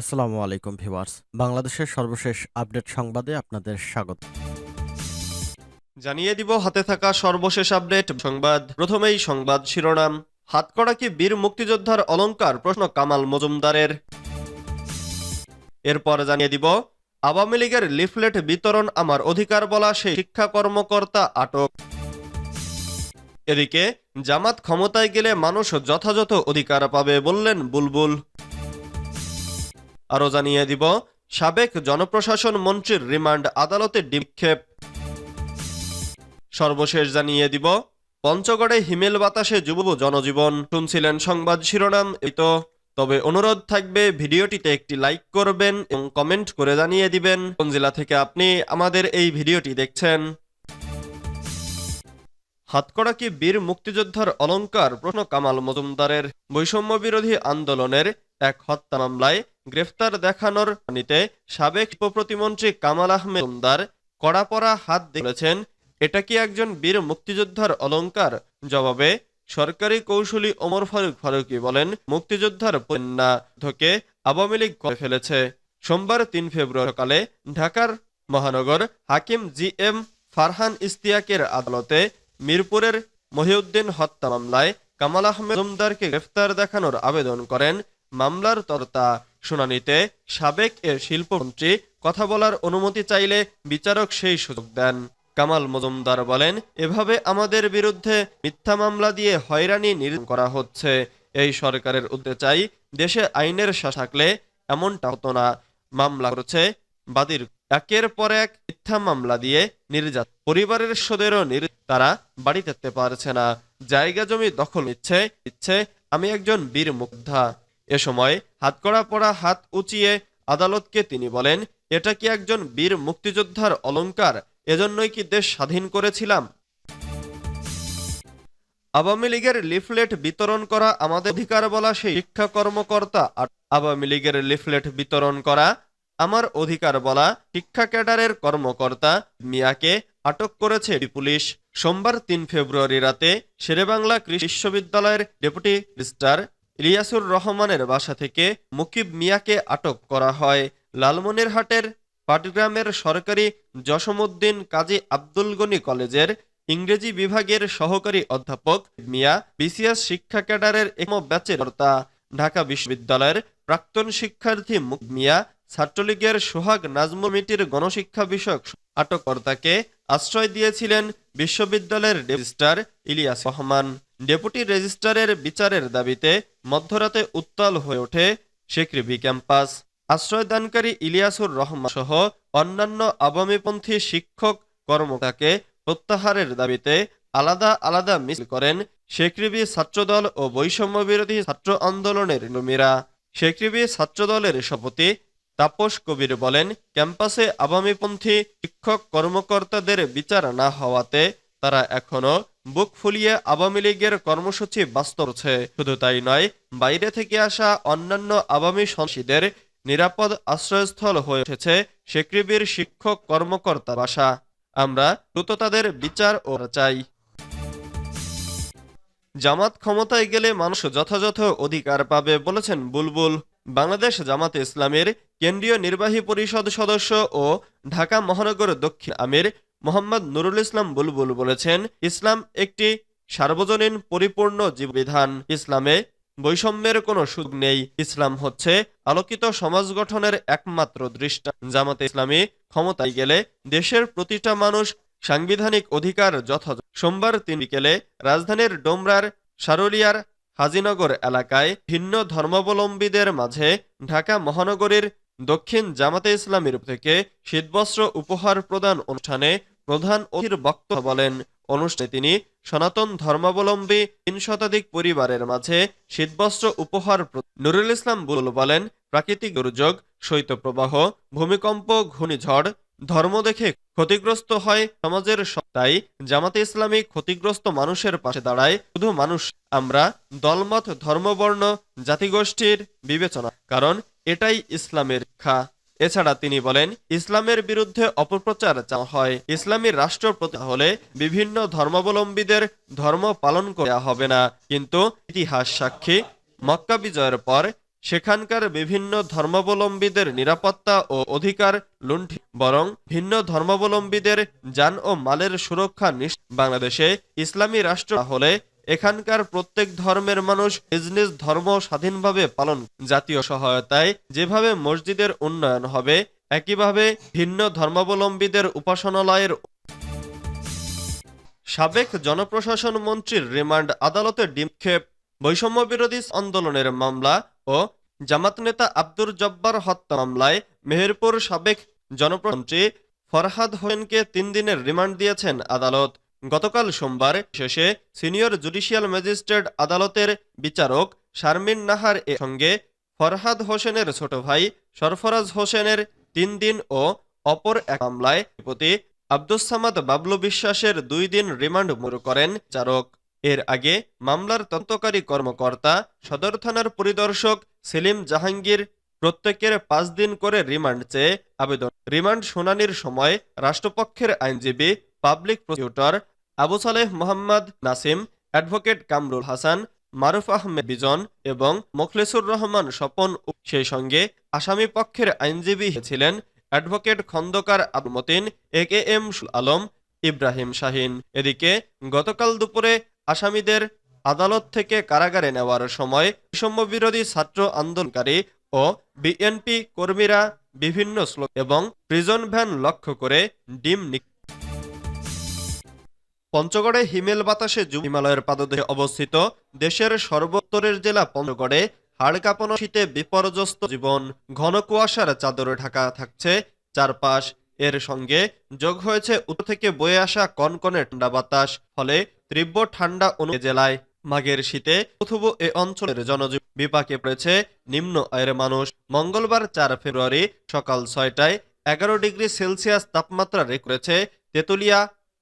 আসসালামু আলাইকুম ভিউয়ার্স। বাংলাদেশের সর্বশেষ আপডেট সংবাদে আপনাদের স্বাগত। জানিয়ে দিব, হাতে থাকা সর্বশেষ আপডেট। সংবাদ, প্রথমেই সংবাদ শিরোনাম। হাতকড়া কি বীর মুক্তিযোদ্ধার অলংকার প্রশ্ন কামাল মজুমদারের। এরপর জানিয়ে দিব, আওয়ামী লীগের লিফলেট বিতরণ আমার অধিকার বলা সেই শিক্ষা কর্মকর্তা আটক। এদিকে, জামাত ক্ষমতায় গেলে মানুষ যথাযথ অধিকার পাবে বললেন বুলবুল। আরও জানিয়ে দিব, সাবেক জনপ্রশাসন মন্ত্রীর রিমান্ড আদালতে নিক্ষেপ সর্বশেষ জানিয়ে দিব, পঞ্চগড়ে হিমেল বাতাসে যুব জনজীবন। শুনছিলেন সংবাদ শিরোনাম এই তো। তবে অনুরোধ থাকবে, ভিডিওটিতে একটি লাইক করবেন এবং কমেন্ট করে জানিয়ে দিবেন কোন জেলা থেকে আপনি আমাদের এই ভিডিওটি দেখছেন। হাতকড়া কি বীর মুক্তিযোদ্ধার অলঙ্কার? প্রশ্ন কামাল মজুমদারের। বৈষম্য বিরোধী আন্দোলনের এক হত্যা মামলায় গ্রেফতার দেখানোর নিতে সাবেক উপপ্রতিমন্ত্রী কামাল আহমেদ মজুমদার কড়াপড়া হাত দিয়েছেন এটা কি একজন বীর মুক্তিযোদ্ধার অলংকার? জবাবে, সরকারি কৌশলী ওমর ফারুক ফারুকি বলেন, মুক্তিযোদ্ধার পণ্যা ধকে আওয়ামী লীগ করে ফেলেছে। সোমবার তিন ফেব্রুয়ারি সকালে ঢাকার মহানগর হাকিম জি এম ফারহান ইস্তিয়াকের আদালতে মিরপুরের মহিউদ্দিন হত্যা মামলায় কামাল আহমেদ গ্রেফতার দেখানোর আবেদন করেন। মামলার তর্তা শুনানিতে সাবেক এর শিল্পমন্ত্রী কথা বলার অনুমতি চাইলে বিচারক সেই সুযোগ দেন। কামাল মজুমদার বলেন, এভাবে আমাদের বিরুদ্ধে মিথ্যা মামলা দিয়ে হয়রানি নির্যাতন করা হচ্ছে। এই সরকারের উদ্দেশ্য চাই দেশে আইনের শাসন থাকলে এমনটা হতো না। মামলা করছে বাদীর। একের পর এক মিথ্যা মামলা দিয়ে নির্যাত পরিবারের সদস্যদেরও নির তারা বাড়ি যেতে পারছে না। জায়গা জমি দখল নিচ্ছে ইচ্ছে আমি একজন বীর মুগ্ধা এ সময় হাতকড়া পড়া হাত উঁচিয়ে আদালতকে তিনি বলেন, এটা কি একজন বীর মুক্তিযোদ্ধার অলংকার? এজন্যই কি দেশ স্বাধীন করেছিলাম? আওয়ামী লীগের লিফলেট বিতরণ করা আমাদের অধিকার বলা সেই শিক্ষা কর্মকর্তা আর আওয়ামী লীগের লিফলেট বিতরণ করা আমার অধিকার বলা শিক্ষা ক্যাডারের কর্মকর্তা মিয়াকে আটক করেছে পুলিশ। সোমবার তিন ফেব্রুয়ারি রাতে শেরেবাংলা কৃষি বিশ্ববিদ্যালয়ের ডেপুটি রেজিস্ট্রার ইলিয়াসুর রহমানের বাসা থেকে মুকিব মিয়াকে আটক করা হয় লালমনিরহাটের পাটগ্রামের সরকারি জসমুদ্দিন কাজী আব্দুল গনি কলেজের ইংরেজি বিভাগের সহকারী অধ্যাপক মিয়া বিসিএস শিক্ষা ক্যাডারের একম ব্যাচের কর্তা। ঢাকা বিশ্ববিদ্যালয়ের প্রাক্তন শিক্ষার্থী মিয়া ছাত্রলীগের সোহাগ নাজমুল মিটির গণশিক্ষা বিষয়ক আটককর্তাকে আশ্রয় দিয়েছিলেন বিশ্ববিদ্যালয়ের রেজিস্ট্রার ইলিয়াস রহমান। ডেপুটি রেজিস্ট্রারের বিচারের দাবিতে মধ্যরাতে উত্তাল হয়ে ওঠে শেকরিবি ক্যাম্পাস। আশ্রয়দানকারী ইলিয়াসুর রহমান সহ অন্যান্য আওয়ামীপন্থী শিক্ষক কর্মকাকে প্রত্যাহারের দাবিতে আলাদা আলাদা মিছিল করেন শেকরিবি ছাত্রদল ও বৈষম্য বিরোধী ছাত্র আন্দোলনের নমিরা শেকরিবি ছাত্রদলের সভাপতি তাপস কবির বলেন, ক্যাম্পাসে আওয়ামীপন্থী শিক্ষক কর্মকর্তাদের বিচার না হওয়াতে তারা এখনও বুক ফুলিয়ে আওয়ামী লীগের কর্মসূচি বাস্তব করছে শুধু তাই নয়, বাইরে থেকে আসা অন্যান্য আওয়ামী সন্ত্রাসীদের নিরাপদ আশ্রয়স্থল হয়ে উঠেছে শেকরিবির শিক্ষক কর্মকর্তা বাসা। আমরা দ্রুত তাদের বিচার ও চাই। জামাত ক্ষমতায় গেলে মানুষ যথাযথ অধিকার পাবে বলেছেন বুলবুল। বাংলাদেশ জামাতে ইসলামের কেন্দ্রীয় নির্বাহী পরিষদ সদস্য ও ঢাকা মহানগর দক্ষিণ আমির মোহাম্মদ নুরুল ইসলাম বুলবুল বলেছেন, ইসলাম একটি সার্বজনীন পরিপূর্ণ জীববিধান। ইসলামে বৈষম্যের কোনো সুযোগ নেই। ইসলাম হচ্ছে আলোকিত সমাজ গঠনের একমাত্র দৃষ্টা। জামাতে ইসলামী ক্ষমতায় গেলে দেশের প্রতিটা মানুষ সাংবিধানিক অধিকার যথাযথ। সোমবার তিন বিকেলে রাজধানীর ডোমরার সারুলিয়ার হাজিনগর এলাকায় ভিন্ন ধর্মাবলম্বীদের মাঝে ঢাকা মহানগরীর দক্ষিণ জামাতে ইসলামীর থেকে শীতবস্ত্র উপহার প্রদান অনুষ্ঠানে প্রধান অতিথির বক্তব্য বলেন। অনুষ্ঠানে তিনি সনাতন ধর্মাবলম্বী তিন শতাধিক পরিবারের মাঝে শীতবস্ত্র উপহার নুরুল ইসলাম বুল বলেন, প্রাকৃতিক দুর্যোগ, শৈত্যপ্রবাহ, ভূমিকম্প, ঘূর্ণিঝড় ধর্ম দেখে ক্ষতিগ্রস্ত হয় সমাজের সত্তাই জামাতে ইসলামী ক্ষতিগ্রস্ত মানুষের পাশে দাঁড়ায় শুধু মানুষ। আমরা দলমত, ধর্মবর্ণ, জাতিগোষ্ঠীর বিবেচনা। কারণ এটাই ইসলামের খা এছাড়া তিনি বলেন, ইসলামের বিরুদ্ধে অপপ্রচার চাওয়া হয়, ইসলামী রাষ্ট্র হলে বিভিন্ন ধর্মাবলম্বীদের ধর্ম পালন করা হবে না। কিন্তু ইতিহাস সাক্ষী, মক্কা বিজয়ের পর সেখানকার বিভিন্ন ধর্মাবলম্বীদের নিরাপত্তা ও অধিকার লুণ্ঠি, বরং ভিন্ন ধর্মাবলম্বীদের যান ও মালের সুরক্ষা বাংলাদেশে ইসলামী রাষ্ট্র হলে এখানকার প্রত্যেক ধর্মের মানুষ নিজ নিজ ধর্ম স্বাধীনভাবে পালন জাতীয় সহায়তায় যেভাবে মসজিদের উন্নয়ন হবে, একইভাবে ভিন্ন ধর্মাবলম্বীদের উপাসনালয়ের সাবেক জনপ্রশাসন মন্ত্রীর রিমান্ড আদালতে ডিমক্ষেপ বৈষম্য বিরোধী আন্দোলনের মামলা ও জামাত নেতা আব্দুর জব্বার হত্যা মামলায় মেহেরপুর সাবেক জনপ্রমন্ত্রী ফরহাদ হোসেনকে তিন দিনের রিমান্ড দিয়েছেন আদালত। গতকাল সোমবার শেষে সিনিয়র জুডিশিয়াল ম্যাজিস্ট্রেট আদালতের বিচারক শারমিন নাহার এ সঙ্গে ফরহাদ হোসেনের ছোট ভাই সরফরাজ হোসেনের তিন দিন ও অপর এক মামলায় প্রতি আব্দুস সামাদ বাবলু বিশ্বাসের দুই দিন রিমান্ড মুর করেন চারক এর আগে মামলার তদন্তকারী কর্মকর্তা সদর থানার পরিদর্শক সেলিম জাহাঙ্গীর প্রত্যেকের পাঁচ দিন করে রিমান্ড চেয়ে আবেদন। রিমান্ড শুনানির সময় রাষ্ট্রপক্ষের আইনজীবী, public prosecutor Abu Saleh Mohammad Nasim, advocate Kamrul Hasan, Maruf Ahmed Bijon এবং মোখলেসুর রহমান স্বপন সেই সঙ্গে আসামি পক্ষের আইনজীবী ছিলেন advocate Khandakar Abu Matin, A K M Alam, Ibrahim Shahin. এদিকে গতকাল দুপুরে আসামিদের আদালত থেকে কারাগারে নেওয়ার সময় বৈষম্য বিরোধী ছাত্র আন্দোলনকারী ও বিএনপি কর্মীরা বিভিন্ন স্লোক এবং প্রিজন ভ্যান লক্ষ্য করে ডিম নিক পঞ্চগড়ে হিমেল বাতাসে হিমালয়ের পাদদেশে অবস্থিত দেশের সর্বোত্তরের জেলা পঞ্চগড়ে হাড় শীতে বিপর্যস্ত জীবন ঘন কুয়াশার চাদরে ঢাকা থাকছে চারপাশ। এর সঙ্গে যোগ হয়েছে উত্তর থেকে বয়ে আসা কনকনে ঠান্ডা বাতাস। ফলে তীব্র ঠান্ডা অনু জেলায় মাঘের শীতে অথবা এ অঞ্চলের জনজীবন বিপাকে পড়েছে নিম্ন আয়ের মানুষ। মঙ্গলবার চার ফেব্রুয়ারি সকাল ছয়টায় এগারো ডিগ্রি সেলসিয়াস তাপমাত্রা রেখেছে তেতুলিয়া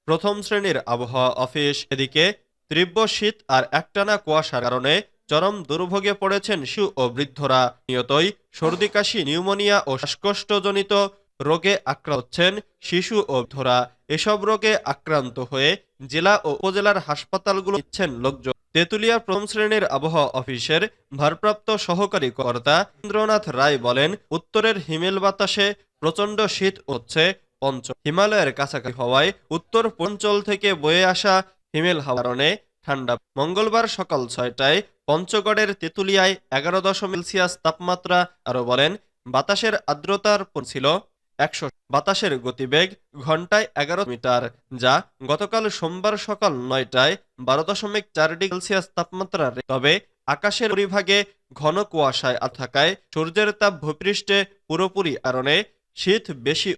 প্রথম শ্রেণির আবহাওয়া অফিস। এদিকে তীব্র শীত আর একটানা কুয়াশার কারণে চরম দুর্ভোগে পড়েছেন শিশু ও বৃদ্ধরা। নিয়তই সর্দি, কাশি, নিউমোনিয়া ও শ্বাসকষ্টজনিত রোগে আক্রান্ত হচ্ছেন শিশু ও বৃদ্ধরা। এসব রোগে আক্রান্ত হয়ে জেলা ও উপজেলার হাসপাতালগুলো নিচ্ছেন লোকজন। তেঁতুলিয়া প্রথম শ্রেণির আবহাওয়া অফিসের ভারপ্রাপ্ত সহকারী কর্তা ইন্দ্রনাথ রায় বলেন, উত্তরের হিমেল বাতাসে প্রচণ্ড শীত হচ্ছে পঞ্চ। হিমালয়ের কাছাকাছি হওয়ায় উত্তর পঞ্চল থেকে বয়ে আসা হিমেল হাওয়ার কারণে ঠান্ডা। মঙ্গলবার সকাল ছয়টায় পঞ্চগড়ের তেঁতুলিয়ায় এগারো দশমিক সেলসিয়াস তাপমাত্রা আরও বলেন, বাতাসের আর্দ্রতার ছিল একশো বাতাসের গতিবেগ ঘন্টায় এগারো মিটার, যা গতকাল সোমবার সকাল নয়টায় বারো দশমিক চার ডিগ্রি সেলসিয়াস তাপমাত্রা তবে আকাশের পরিভাগে ঘন কুয়াশায় থাকায় সূর্যের তাপ ভূপৃষ্ঠে পুরোপুরি কারণে শীত বেশি